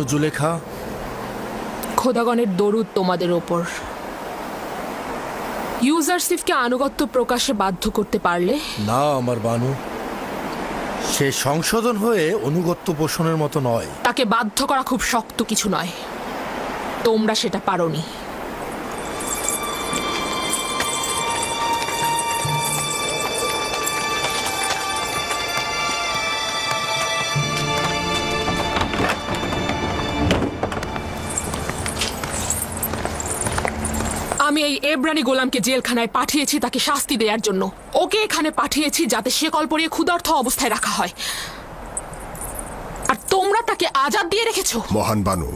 বানু জুলেখা খোদাগণের দরুদ তোমাদের ওপর। ইউজারশিপকে আনুগত্য প্রকাশে বাধ্য করতে পারলে? না আমার বানু। সে সংশোধন হয়ে অনুগত্য পোষণের মতো নয়। তাকে বাধ্য করা খুব শক্ত কিছু নয়। তোমরা সেটা পারোনি। আমি গোলামকে জেলখানায় পাঠিয়েছি তাকে শাস্তি দেওয়ার জন্য। ওকে এখানে পাঠিয়েছি যাতে সে কল পরিয়ে ক্ষুধার্থ অবস্থায় রাখা হয়। আর তোমরা তাকে আজাদ দিয়ে রেখেছো? মহান বানু,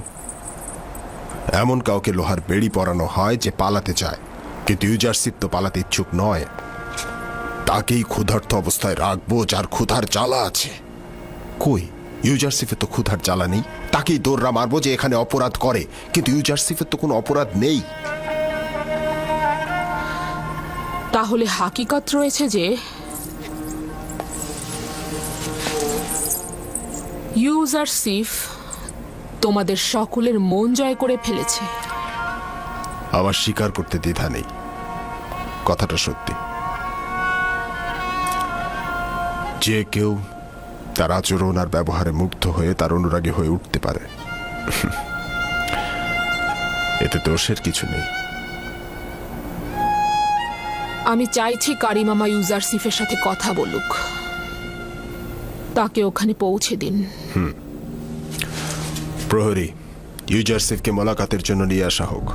এমন কাউকে লোহার বেড়ি পরানো হয় যে পালাতে চায়। কিন্তু ইউজারশিপ তো পালাতে ইচ্ছুক নয়। তাকেই ক্ষুধার্ত অবস্থায় রাখব যার ক্ষুধার জ্বালা আছে। কই? ইউজারশিপে তো ক্ষুধার জ্বালা নেই। তাকেই দৌড়রা মারবো যে এখানে অপরাধ করে। কিন্তু ইউজারশিপের তো কোনো অপরাধ নেই। তাহলে হাকিকত রয়েছে যে ইউজার সিফ তোমাদের সকলের মন জয় করে ফেলেছে। আমার স্বীকার করতে দ্বিধা নেই। কথাটা সত্যি। যে কেউ তার আচরণ আর ব্যবহারে মুগ্ধ হয়ে তার অনুরাগী হয়ে উঠতে পারে। এতে দোষের কিছু নেই। আমি চাইছি কারিমামা ইউজার সিফের সাথে কথা বলুক। তাকে ওখানে পৌঁছে দিন। প্রহরী, ইউজারসিফকে মোলাকাতের জন্য নিয়ে আসা হোক।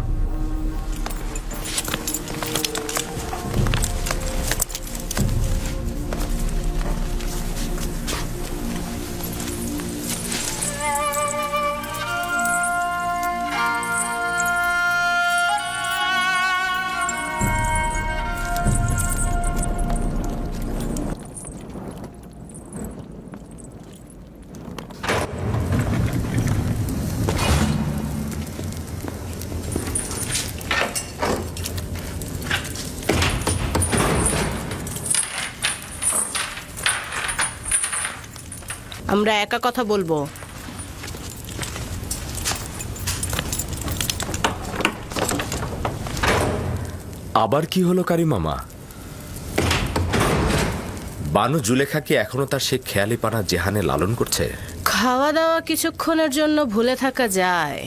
আমরা একা কথা বলব। আবার কি হলো কারি মামা? বানু জুলেখা কি এখনও তার সে খেয়ালি পানা জেহানে লালন করছে। খাওয়া দাওয়া কিছুক্ষণের জন্য ভুলে থাকা যায়।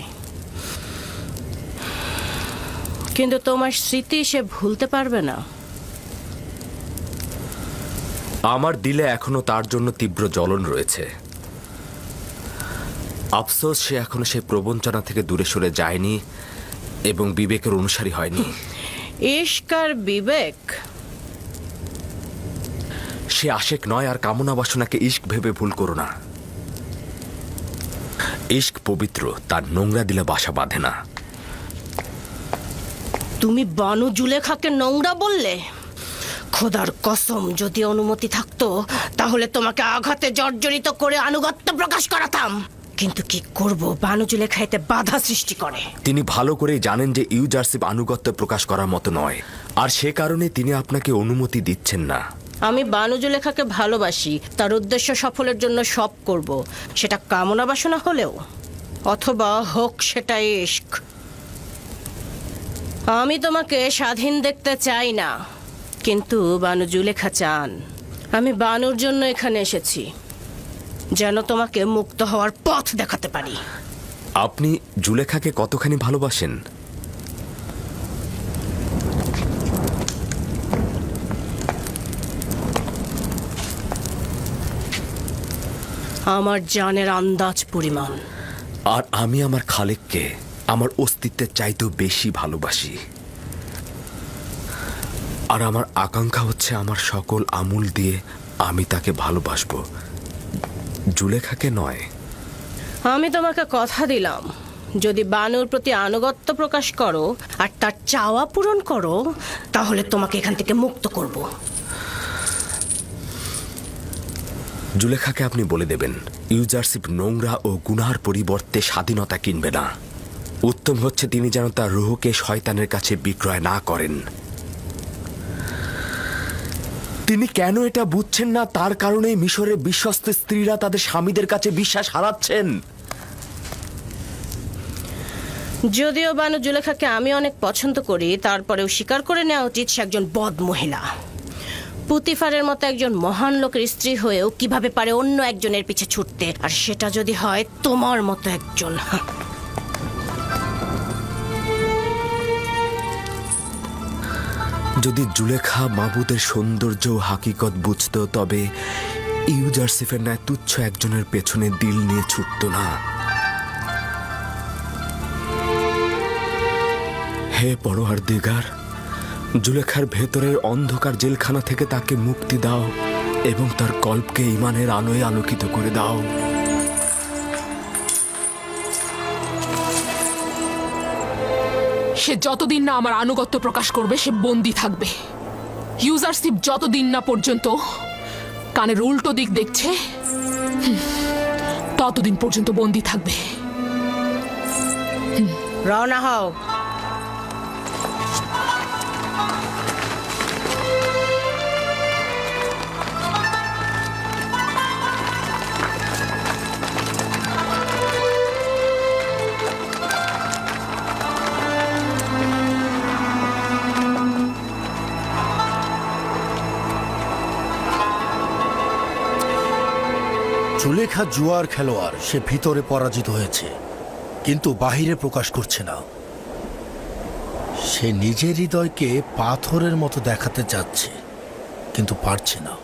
কিন্তু তোমার স্মৃতি সে ভুলতে পারবে না। আমার দিলে এখনও তার জন্য তীব্র জ্বলন রয়েছে। আফসোস সে এখনও সেই প্রবঞ্চনা থেকে দূরে সরে যায়নি এবং বিবেকের অনুসারী হয়নি। ইস্কার বিবেক। সে আশেক নয় আর কামনা বাসনাকে ইস্ক ভেবে ভুল করো না। ইস্ক পবিত্র তার নোংরা দিলে বাসা বাঁধে না। তুমি বানু জুলেখাকে নোংরা বললে? খোদার কসম যদি অনুমতি থাকতো তাহলে তোমাকে আঘাতে জর্জরিত করে আনুগত্য প্রকাশ করাতাম। কিন্তু কি করব? বানু জুলেখা এতে বাধা সৃষ্টি করে। তিনি ভালো করেই জানেন যে ইউজারশিপ আনুগত্য প্রকাশ করার মতো নয়। আর সে কারণে তিনি আপনাকে অনুমতি দিচ্ছেন না। আমি বানুজুলেখাকে ভালোবাসি। তার উদ্দেশ্য সফলের জন্য সব করব। সেটা কামনা বাসনা হলেও। অথবা হোক সেটা ইস্ক আমি তোমাকে স্বাধীন দেখতে চাই না। কিন্তু বানু জুলেখা চান। আমি বানুর জন্য এখানে এসেছি যেন তোমাকে মুক্ত হওয়ার পথ দেখাতে পারি। আপনি জুলেখাকে কতখানি ভালোবাসেন? আমার জানের আন্দাজ পরিমাণ। আর আমি আমার খালেককে আমার অস্তিত্বের চাইতেও বেশি ভালোবাসি। আর আমার আকাঙ্ক্ষা হচ্ছে আমার সকল আমূল দিয়ে আমি তাকে ভালোবাসবো। জুলেখাকে নয়। আমি তোমাকে কথা দিলাম। যদি বানুর প্রতি আনুগত্য প্রকাশ করো আর তার চাওয়া পূরণ করো তাহলে তোমাকে এখান থেকে মুক্ত করব। জুলেখাকে আপনি বলে দেবেন ইউজারশিপ নোংরা ও গুনার পরিবর্তে স্বাধীনতা কিনবে না। উত্তম হচ্ছে তিনি যেন তার রুহকে শয়তানের কাছে বিক্রয় না করেন। তিনি কেন এটা বুঝছেন না? তার কারণেই মিশরের বিশ্বস্ত স্ত্রীরা তাদের স্বামীদের কাছে বিশ্বাস হারাচ্ছেন। যদিও বানু জুলেখাকে আমি অনেক পছন্দ করি, তারপরেও স্বীকার করে নেওয়া উচিত সে একজন বদ মহিলা। পুতিফারের মতো একজন মহান লোকের স্ত্রী হয়েও কীভাবে পারে অন্য একজনের পিছে ছুটতে? আর সেটা যদি হয়, তোমার মতো একজন। যদি জুলেখা মাবুদের সৌন্দর্য হাকিকত বুঝতো, তবে ইউজারসিফের ন্যায় তুচ্ছ একজনের পেছনে দিল নিয়ে ছুটতো না। হে পরোয়ার দিগার জুলেখার ভেতরের অন্ধকার জেলখানা থেকে তাকে মুক্তি দাও এবং তার কল্পকে ইমানের আলোয় আলোকিত করে দাও। সে যতদিন না আমার আনুগত্য প্রকাশ করবে, সে বন্দি থাকবে। ইউজারশিপ যতদিন না পর্যন্ত কানের উল্টো দিক দেখছে, ততদিন পর্যন্ত বন্দি থাকবে। রওনা হও। জুলেখা জুয়ার খেলোয়াড় সে ভিতরে পরাজিত হয়েছে, কিন্তু বাহিরে প্রকাশ করছে না। সে নিজের হৃদয়কে পাথরের মতো দেখাতে যাচ্ছে কিন্তু পারছে না।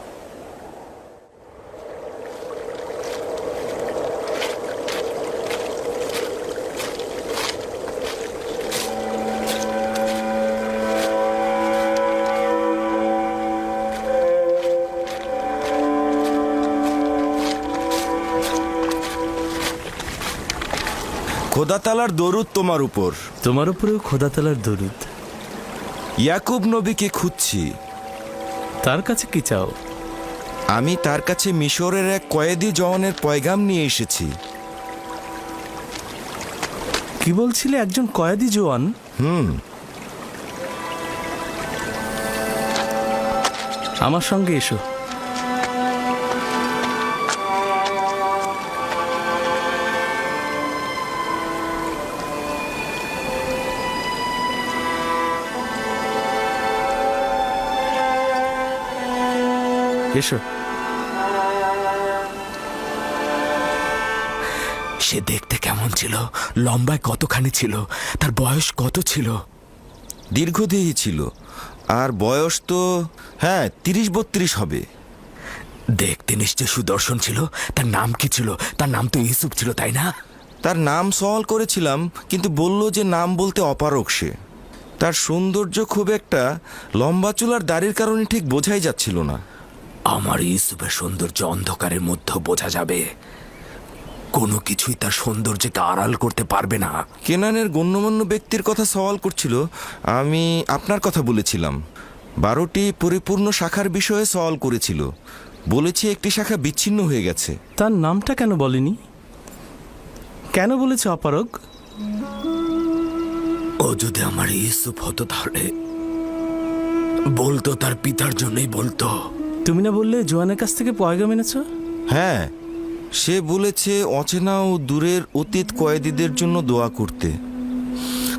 খোদাতালার দরুদ তোমার উপর। তোমার উপরেও খোদাতালার দরুদ। ইয়াকুব নবীকে খুঁজছি। তার কাছে কি চাও? আমি তার কাছে মিশরের এক কয়েদি জওয়ানের পয়গাম নিয়ে এসেছি। কি বলছিলে একজন কয়েদি জোয়ান হুম। আমার সঙ্গে এসো। এসো। সে দেখতে কেমন ছিল? লম্বায় কতখানি ছিল? তার বয়স কত ছিল? দীর্ঘদেহী ছিল। আর বয়স তো হ্যাঁ তিরিশ বত্রিশ হবে। দেখতে নিশ্চয় সুদর্শন ছিল। তার নাম কি ছিল? তার নাম তো ইউসুফ ছিল তাই না? তার নাম সওয়াল করেছিলাম কিন্তু বলল যে নাম বলতে অপারক সে। তার সৌন্দর্য খুব একটা লম্বা চুলার দাড়ির কারণে ঠিক বোঝাই যাচ্ছিল না। আমার ইউসুফের সৌন্দর্য অন্ধকারের মধ্যে বোঝা যাবে। কোনো কিছুই তার সৌন্দর্যকে আড়াল করতে পারবে না। কেনানের গণ্যমান্য ব্যক্তির কথা সওয়াল করছিল আমি আপনার কথা বলেছিলাম। বারোটি পরিপূর্ণ শাখার বিষয়ে সওয়াল করেছিল। বলেছি একটি শাখা বিচ্ছিন্ন হয়ে গেছে। তার নামটা কেন বলেনি? কেন বলেছে অপারগ? ও যদি আমার ইউসুফ হতো তাহলে বলতো তার পিতার জন্যই বলতো। তুমি না বললে জোয়ানের কাছ থেকে পয়গাম এনেছ? হ্যাঁ সে বলেছে অচেনা ও দূরের অতীত কয়েদিদের জন্য দোয়া করতে।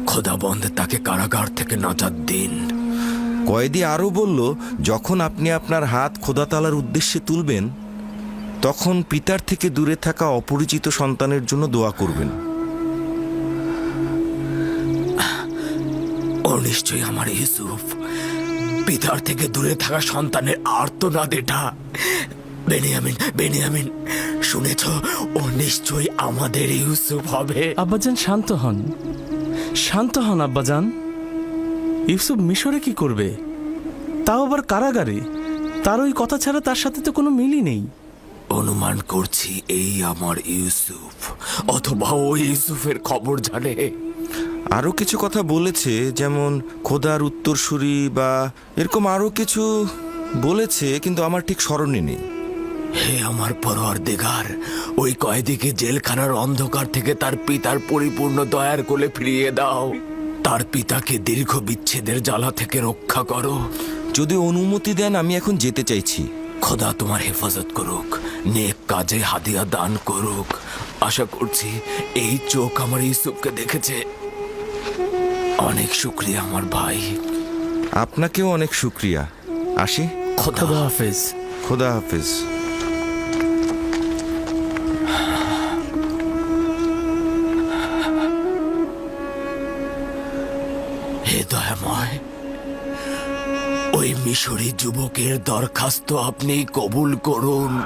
খোদা বন্ধে তাকে কারাগার থেকে নাজাত দিন। কয়েদি আরও বলল যখন আপনি আপনার হাত খোদাতালার উদ্দেশ্যে তুলবেন তখন পিতার থেকে দূরে থাকা অপরিচিত সন্তানের জন্য দোয়া করবেন। ও নিশ্চয়ই আমার ইউসুফ। পিতার থেকে দূরে থাকা সন্তানের আর্তনাদ এটা বেনিয়ামিন বেনিয়ামিন শুনেছ ও নিশ্চয়ই আমাদের ইউসুফ হবে। আব্বাজান শান্ত হন। শান্ত হন আব্বাজান। ইউসুফ মিশরে কি করবে? তাও আবার কারাগারে? তার ওই কথা ছাড়া তার সাথে তো কোনো মিলই নেই। অনুমান করছি এই আমার ইউসুফ অথবা ও ইউসুফের খবর জানে। আরও কিছু কথা বলেছে যেমন খোদার উত্তরসূরি বা এরকম আরও কিছু বলেছে কিন্তু আমার ঠিক স্মরণে নেই। হে আমার পরোয়ার দেগার ওই কয়েদিকে জেলখানার অন্ধকার থেকে তার পিতার পরিপূর্ণ দয়ার কোলে ফিরিয়ে দাও। তার পিতাকে দীর্ঘ বিচ্ছেদের জ্বালা থেকে রক্ষা করো। যদি অনুমতি দেন আমি এখন যেতে চাইছি। খোদা তোমার হেফাজত করুক নেক কাজে হাদিয়া দান করুক। আশা করছি এই চোখ আমার ইউসুফকে দেখেছে। অনেক শুক্রিয়া আমার ভাই। আপনাকেও অনেক শুক্রিয়া। আসি। খোদা হাফেজ। খোদা হাফিজ। হে দয়াময় ওই মিশরি যুবকের দরখাস্ত আপনি কবুল করুন।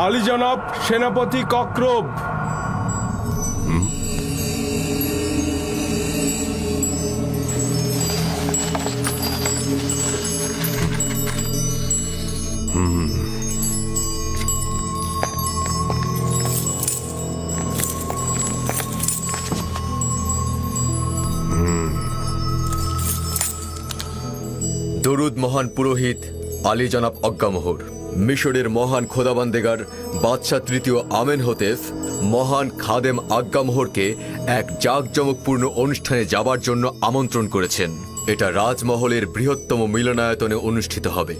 আলী জনাব সেনাপতি কক্রব। দরুদ মহান পুরোহিত আলী জনাব অজ্ঞামোহর, মিশরের মহান খোদাবান্দেগার বাদশাহ তৃতীয় আমেন হতেফ, মহান খাদেম আজ্ঞামোহরকে এক জাঁকজমকপূর্ণ অনুষ্ঠানে যাবার জন্য আমন্ত্রণ করেছেন। এটা রাজমহলের বৃহত্তম মিলনায়তনে অনুষ্ঠিত হবে।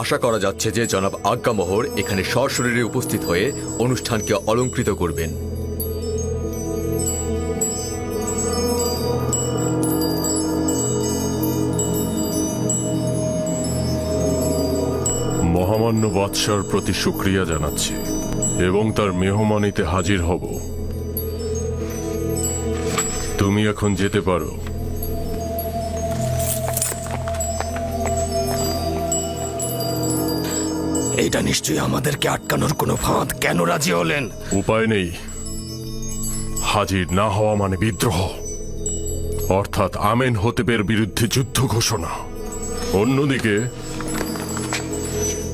আশা করা যাচ্ছে যে জনাব আজ্ঞামোহর এখানে সশরীরে উপস্থিত হয়ে অনুষ্ঠানকে অলঙ্কৃত করবেন। মহামান্য বাদশার প্রতি শুক্রিয়া জানাচ্ছি এবং তার মেহমানিতে হাজির হব। তুমি এখন যেতে পারো। এটা নিশ্চয়ই আমাদেরকে আটকানোর কোনো ফাঁদ। কেন রাজি হলেন? উপায় নেই। হাজির না হওয়া মানে বিদ্রোহ। অর্থাৎ আমেন হতেবের বিরুদ্ধে যুদ্ধ ঘোষণা। অন্যদিকে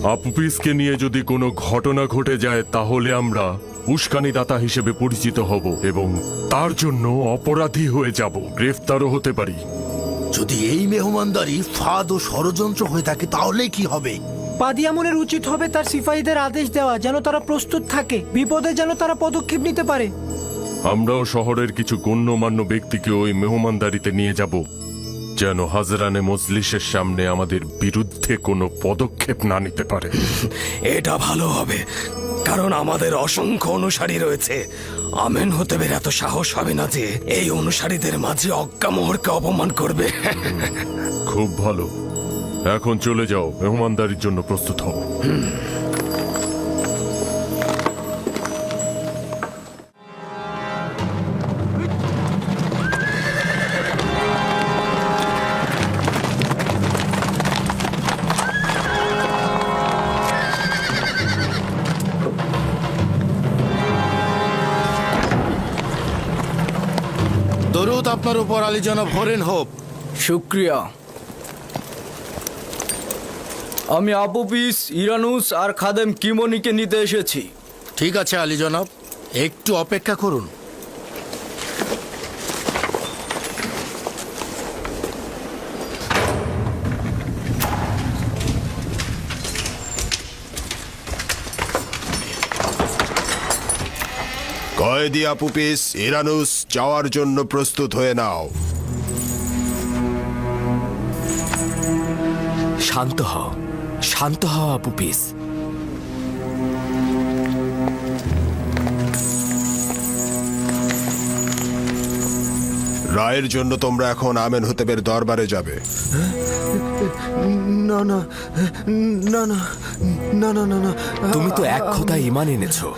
আপুপিসকে নিয়ে যদি কোনো ঘটনা ঘটে যায় তাহলে আমরা উস্কানিদাতা হিসেবে পরিচিত হব এবং তার জন্য অপরাধী হয়ে যাব। গ্রেফতারও হতে পারি। যদি এই মেহমানদারি ফাঁদ ও ষড়যন্ত্র হয়ে থাকে তাহলে কি হবে? পাদিয়ামনের উচিত হবে তার সিপাহীদের আদেশ দেওয়া যেন তারা প্রস্তুত থাকে বিপদে যেন তারা পদক্ষেপ নিতে পারে। আমরাও শহরের কিছু গণ্যমান্য ব্যক্তিকে ওই মেহমানদারিতে নিয়ে যাব। যেন হাজরানে মজলিসের সামনে আমাদের বিরুদ্ধে কোনো পদক্ষেপ না নিতে পারে। এটা ভালো হবে কারণ আমাদের অসংখ্য অনুসারী রয়েছে। আমেন হতে বের এত সাহস হবে না যে এই অনুসারীদের মাঝে অজ্ঞামোহরকে অপমান করবে। খুব ভালো। এখন চলে যাও মেহমানদারির জন্য প্রস্তুত হও। উপর আলী জনাব হরেন হোপ শুক্রিয়া। আমি আপুপিস ইরানুস আর খাদেম কিমনিকে নিতে এসেছি। ঠিক আছে আলী জনাব একটু অপেক্ষা করুন। কয়েদি আপুপিস ইরানুস যাওয়ার জন্য প্রস্তুত হয়ে নাও শান্ত হও শান্ত হও আপু পিস রায়ের জন্য তোমরা এখন আমেন হতেবের দরবারে যাবে না না না না না না না না তুমি তো এক খোদায় ইমান এনেছো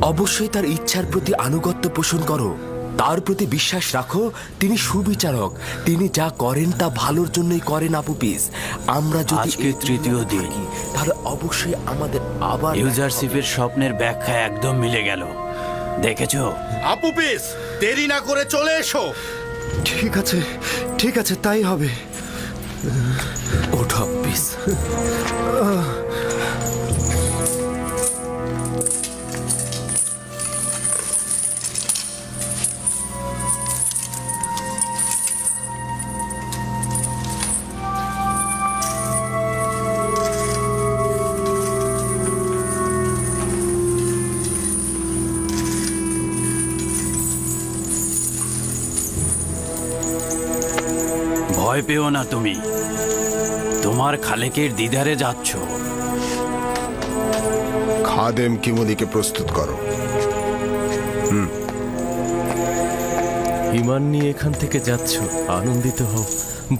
অবশ্যই তার ইচ্ছার প্রতি আনুগত্য পোষণ করো। তার প্রতি বিশ্বাস রাখো তিনি সুবিচারক। তিনি যা করেন তা ভালোর জন্যই করেন আপু পিস। আমরা যদি আজকে তৃতীয় দিন। তাহলে অবশ্যই আমাদের আবার ইউজারশিপের স্বপ্নের ব্যাখ্যা একদম মিলে গেল। দেখেছ? আপুপিস দেরি না করে চলে এসো। ঠিক আছে ঠিক আছে তাই হবে। ওঠো আপুপিস ভয় পেও না তুমি। তোমার খালেকের দিদারে যাচ্ছ। খাদেম কিমনিকে প্রস্তুত করো। ইমান নিয়ে এখান থেকে যাচ্ছ। আনন্দিত হও।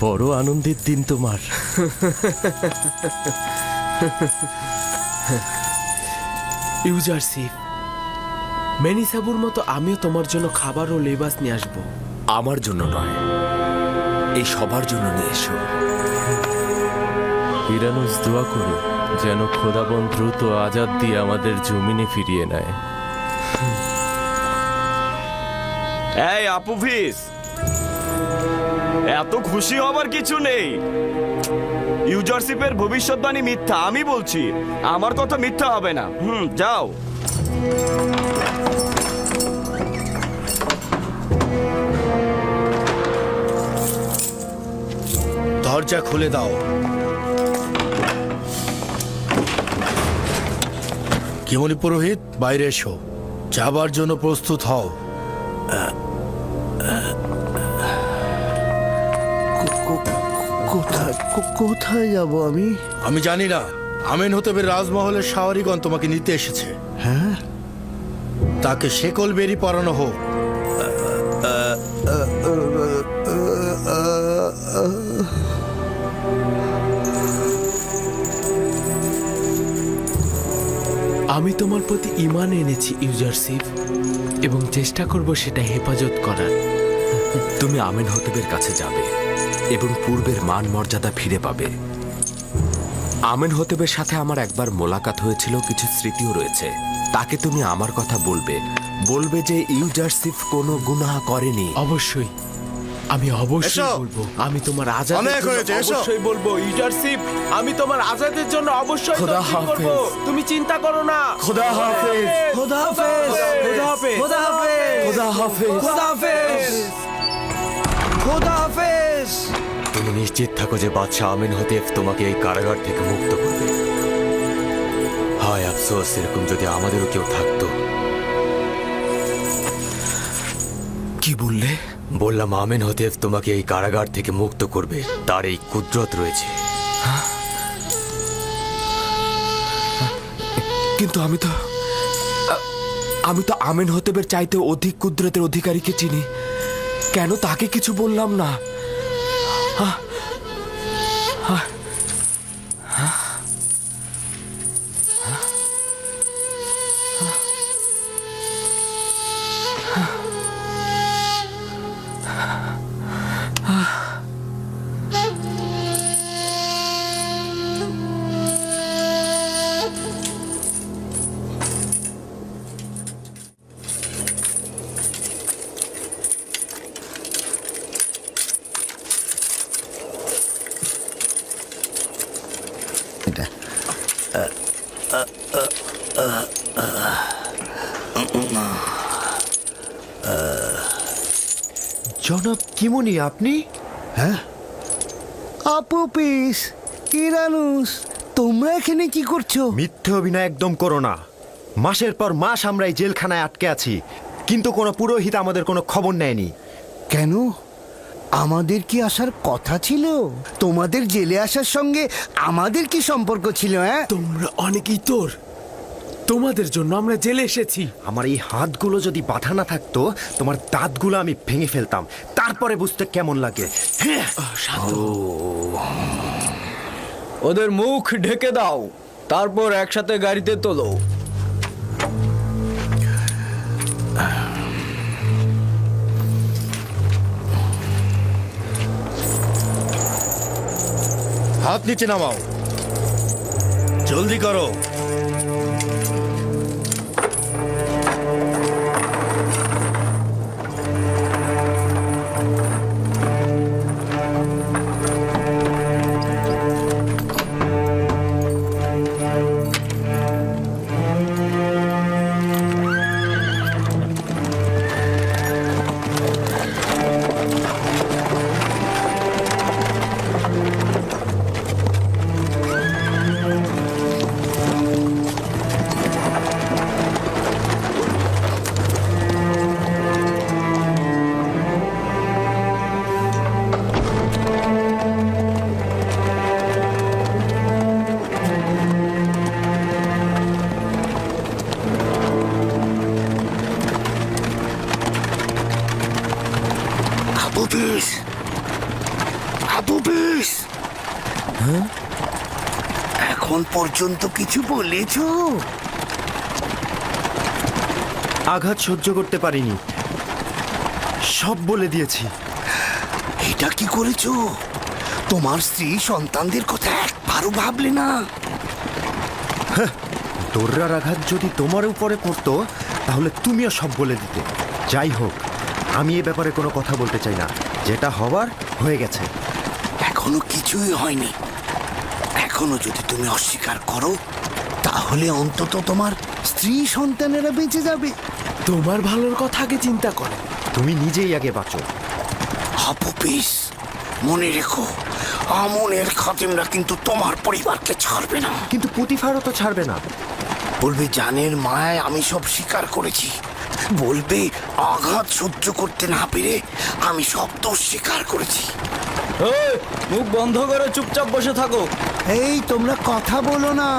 বড় আনন্দের দিন তোমার। ইউজারশিপ মেনিসাবুর মতো আমিও তোমার জন্য খাবার ও লেবাস নিয়ে আসব। আমার জন্য নয়। এই সবার জন্য নিয়ে এসো। ইরানুস দোয়া করো যেন খোদাবন দ্রুত আজাদ দিয়ে আমাদের জমিনে ফিরিয়ে নেয়। এই আপুফিস এত খুশি হবার কিছু নেই। ইউজারশিপের ভবিষ্যৎবাণী মিথ্যা আমি বলছি আমার কথা মিথ্যা হবে না। হুম যাও। দরজা খুলে দাও। কিমনি পুরোহিত? বাইরে এসো। যাবার জন্য প্রস্তুত হও। কোথায় কোথায় যাব আমি? আমি জানি না। আমিন হতেবের রাজমহলের শাওয়ারিগণ তোমাকে নিতে এসেছে। হ্যাঁ? তাকে শেকল বেরি পরানো হোক। আমি তোমার প্রতি ইমান এনেছি ইউজারশিপ এবং চেষ্টা করব সেটা হেফাজত করার। তুমি আমেন হতেবের কাছে যাবে এবং পূর্বের মান মর্যাদা ফিরে পাবে। আমেন হতেবের সাথে আমার একবার মোলাকাত হয়েছিল কিছু স্মৃতিও রয়েছে। তাকে তুমি আমার কথা বলবে। বলবে যে ইউজারশিপ কোনো গুনাহ করেনি। অবশ্যই। আমি অবশ্যই এসো। বলব আমি তোমার আজাদের অনেক জন্য হয়েছে, এসো। অবশ্যই বলব ইউজারশিপ আমি তোমার আজাদের জন্য অবশ্যই খোদা তদবির করব। হাফেজ। তুমি চিন্তা করো না। খোদা হাফেজ। খোদা হাফেজ। খোদা হাফেজ। খোদা হাফেজ। খোদা হাফেজ। খোদা হাফেজ। খোদা হাফেজ। তুমি নিশ্চিত থাকো যে বাদশাহ আমিন হতেফ তোমাকে এই কারাগার থেকে মুক্ত করবে। হায় আফসোস এরকম যদি আমাদেরও কেউ থাকতো। কি বললে? বললাম, আমিন হতেফ তোমাকে এই কারাগার থেকে মুক্ত করবে তার এই কুদরত রয়েছে কিন্তু আমি তো আমি তো আমেন হতেবের চাইতে অধিক কুদরতের অধিকারীকে চিনি কেন তাকে কিছু বললাম না হা? হা? জনাব কিমনি আপনি? হ্যাঁ? আপু পিস ইরানুস তোমরা এখানে কি করছ? মিথ্যে অভিনয় একদম করো না। মাসের পর মাস আমরা এই জেলখানায় আটকে আছি কিন্তু কোনো পুরোহিত আমাদের কোনো খবর নেয়নি। কেন? আমাদের কি আসার কথা ছিল? তোমাদের জেলে আসার সঙ্গে আমাদের কি সম্পর্ক ছিল হ্যাঁ? তোমরা অনেকই তোর। তোমাদের জন্য আমরা জেলে এসেছি। আমার এই হাতগুলো যদি বাধা না থাকতো তোমার দাঁতগুলো আমি ভেঙে ফেলতাম। তারপরে বুঝতে কেমন লাগে। ওদের মুখ ঢেকে দাও তারপর একসাথে গাড়িতে তোলো। হাত নিচে নামাও। জলদি করো। পর্যন্ত কিছু বলেছ? আঘাত সহ্য করতে পারিনি। সব বলে দিয়েছি। এটা কি করেছ? তোমার স্ত্রী সন্তানদের কথা একবারও ভাবলে না। দোর্রার আঘাত যদি তোমার উপরে পড়তো তাহলে তুমিও সব বলে দিতে। যাই হোক আমি এ ব্যাপারে কোনো কথা বলতে চাই না। যেটা হওয়ার হয়ে গেছে। এখনও কিছুই হয়নি। এখনও যদি তুমি অস্বীকার করো তাহলে অন্তত তোমার স্ত্রী সন্তানেরা বেঁচে যাবে। তোমার ভালোর কথা আগে চিন্তা করো। তুমি নিজেই আগে বাঁচো। হাপুপিস মনে রেখো আমনের খাতিমরা কিন্তু তোমার পরিবারকে ছাড়বে না। কিন্তু পুতিফারও তো ছাড়বে না। বলবে জানের মায় আমি সব স্বীকার করেছি। বলবে আঘাত সহ্য করতে না পেরে আমি সব দোষ স্বীকার করেছি। মুখ বন্ধ করে চুপচাপ বসে থাকো। এই তোমরা কথা বলো না।